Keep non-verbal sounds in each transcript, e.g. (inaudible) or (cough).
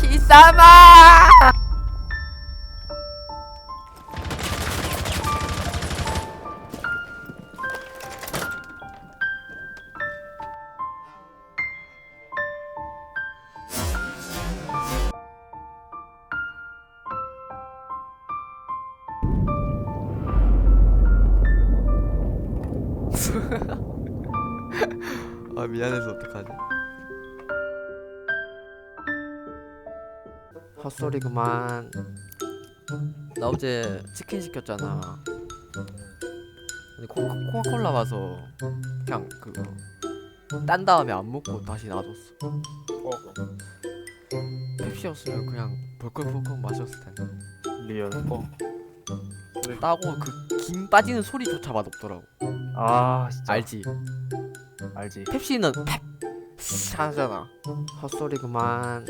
기사마! (laughs) 아 미안해서 어떡하지? 헛소리 그만 나 어제 치킨 시켰잖아 근데 코카, 코카콜라 봐서 그냥 그거 딴 다음에 안 먹고 다시 놔뒀어 어, 펩시였으면 그냥 벌컥벌컥 마셨을 텐데 리얼. 어. 따고 그 김 빠지는 소리조차 맛없더라고 아 진짜 알지? 알지. 펩시는 펩 하잖아 헛소리 그만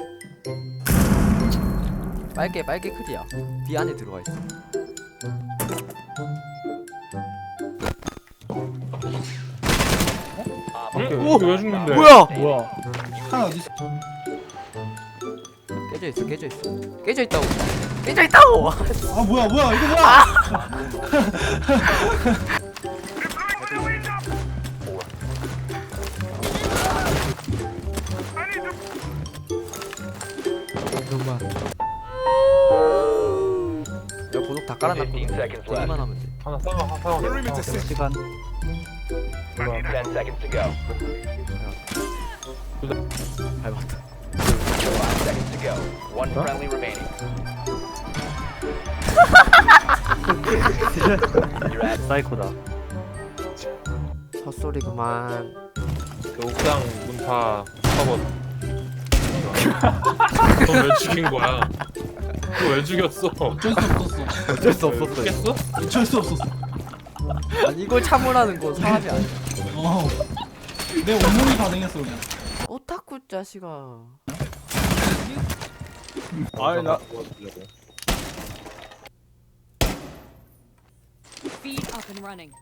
빨개 빨개 크리야 뒤 안에 들어가 있어 응? 오! 왜 죽는데? 뭐야 뭐야? 하나 어디 있어? 깨져 있어 깨져 있어 깨져 있다고 깨져 있다고 아 뭐야 뭐야 이거 뭐야? (laughs) 15 깔아놨거든요. seconds left. 두기만 하면 돼. 하나 싸워 하나 싸워 하나 싸워. 시간 뭐야. 10 seconds to go. 밟았다. 5 seconds to go. One friendly remaining. You're at 사이코다. 헛소리 그만. 그 옥상 문파 커버. 너왜 죽인 거야? 너왜 죽였어? 어쩔 수 없었어. 어쩔 수 없었어 죽였어? 어쩔 수 없었어. 아니 이걸 참으라는 건 사람이 아니야 어. 내 온몸이 반응했어 그냥. 오타쿠 자식아 아니 나 Feet up and running.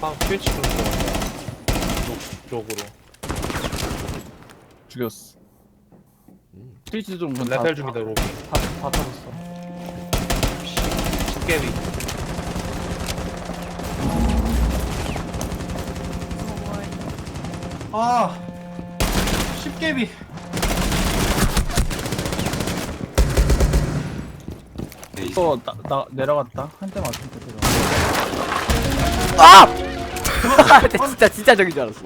아, 트위치. 쪽, 쪽으로. 죽였어. 트위치 좀 레펠 중이다, 로비. 다 다 터졌어. 깨비. 아. 십개비. 이거 나, 나 내려갔다. 한 대 맞을 때 들어. 아! 나 (laughs) 진짜 진짜 적인 줄 알았어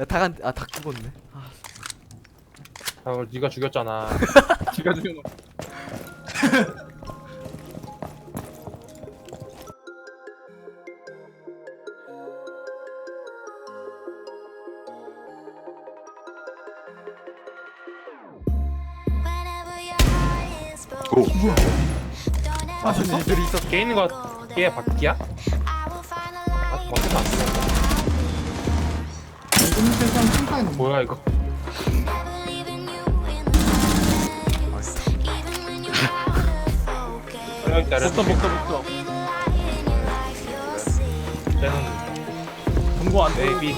나닭한 아닭 죽었네 아, 아, 그걸 네가 죽였잖아. (laughs) 지가 죽여놓. 아 됐어? 니들이 있었어 깨 있는 거, 깨 바퀴야? 아, 어떻게 이거는 세상 칭찬이 뭐야, 이거? 여기 있다, 복도 복도 복도. 쟤는 금고 안 돼. A, B, B,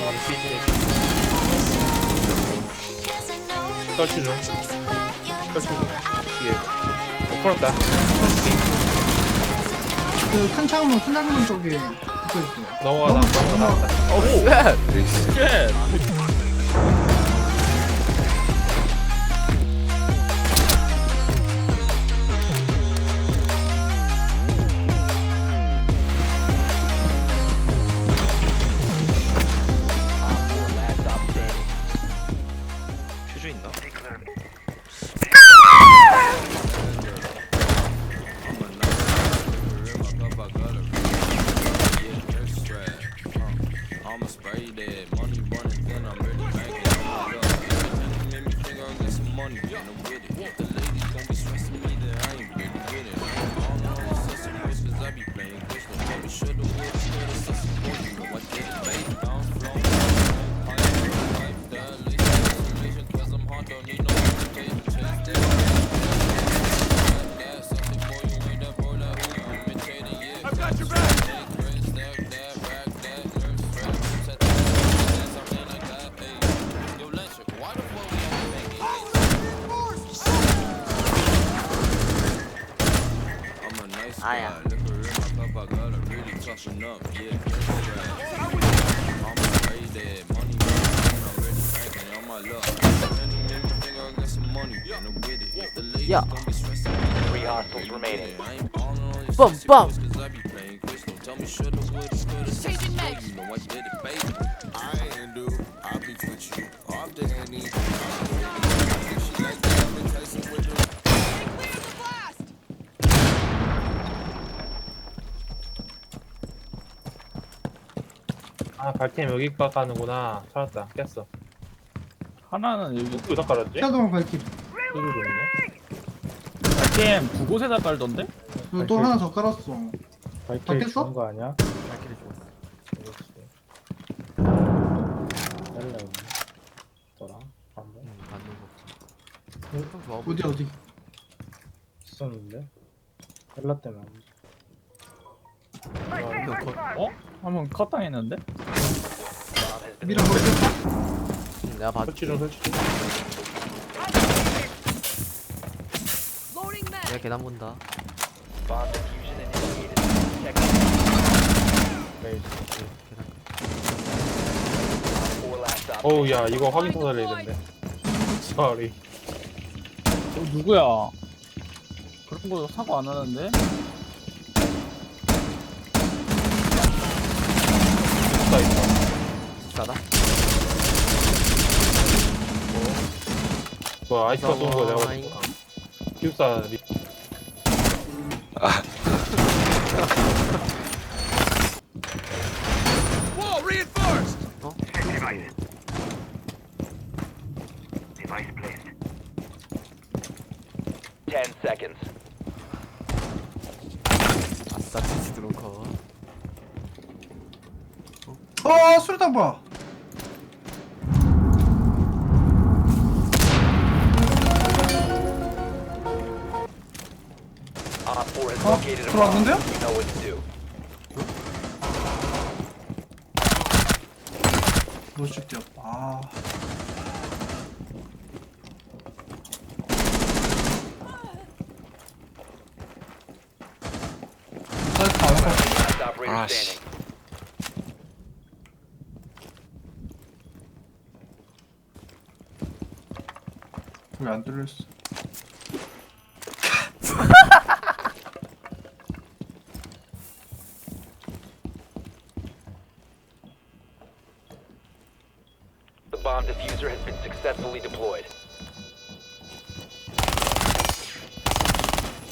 중. 설치 중. 예. 어, 풀었다. 그큰 창문 큰 창문 쪽에 넘어가다. 넘어가다. 오 쉣. Yeah. Boom, boom. Changing. I ain't do. I be with you. Off the handy. 아 발템 여기 가 가는구나 찾았다 깼어 하나는 여기 어디다 깔았지? 샤도우 발길. 여기로 있네 발템 두 곳에다 깔던데? 그리고 또 하나 더 깔았어. 발길 깼어? 죽은 거 아니야? 발길이 죽었어. 그렇지 더라 응, 맞는 거. 어디 어디? 있었는데 헬라 때문에 안 돼. 어? 한번 컷 당했는데? 미라? 응, 내가 봐. 설치 좀 설치 좀 Loading mag. 내가 계단 본다. bomb diffusion initiated. Check 에이, 계단. four last stop. 어우 야 이거 확인 터달려야 된대 sorry 어, 누구야? 그런 거 사고 안 하는데? 싸다. 뭐 아이스가 쏘는 거 내가 아잉. 봤어 기숙사 리... Wall reinforced. 어? Ten seconds. 아싸 치즈 드론 커. 어 수류탄 봐. Op 어? located a bomb. 들어왔는데요? You know what to do. 멋있게 뛰었다. 아. 사이트 다 왔어. Last operator standing. 왜안 뚫렸어? successfully deployed.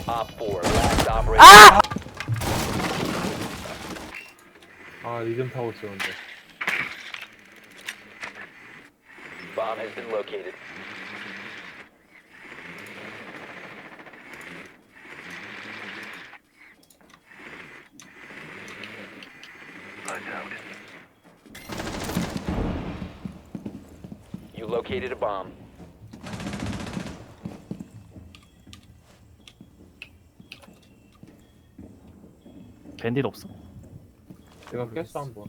Op 4, last operator. 아 리듬 타고 있었는데 Bomb has been located. You located a bomb. 밴딧 없어? 내가 깼어 한번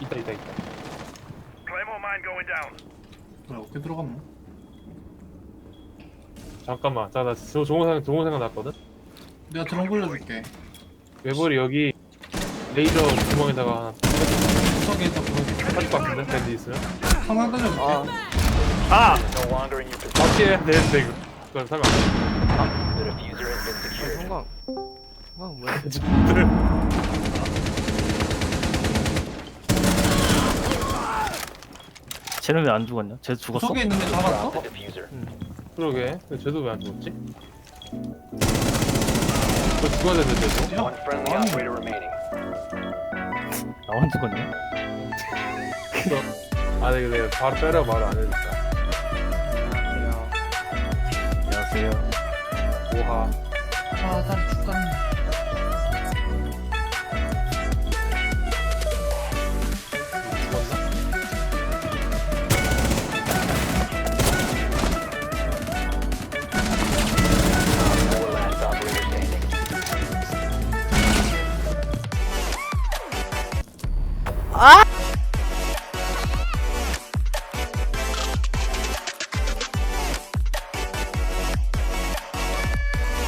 있다 있다 있다 뭐야 어떻게 들어갔노? 잠깐만 자나 좋은 생각 좋은 생각 났거든 내가 드론 굴려줄게. 외벌이 여기 레이저 구멍에다가 하나 구석에 있다 구석에. 빠질 것 같은데 밴드 있으면 상황 던져줄게. 아! No longer in your possession. 맞게 해야 되는데 이거 설마 The diffuser has been secured. 성광. 성광 뭐야? 쟤는 왜 안 죽었냐? 쟤 죽었어? 구석에 있는 애 잡았어? The diffuser. 그러게 근데 쟤도 왜 안 죽었지? 저 죽어야 되는데 쟤도 One friendly operator remaining. 나만 죽었냐? 아 내가 내가 바로 빼라고 말을 안 해줬다 안녕하세요. 오하. 아 다리 죽겠네.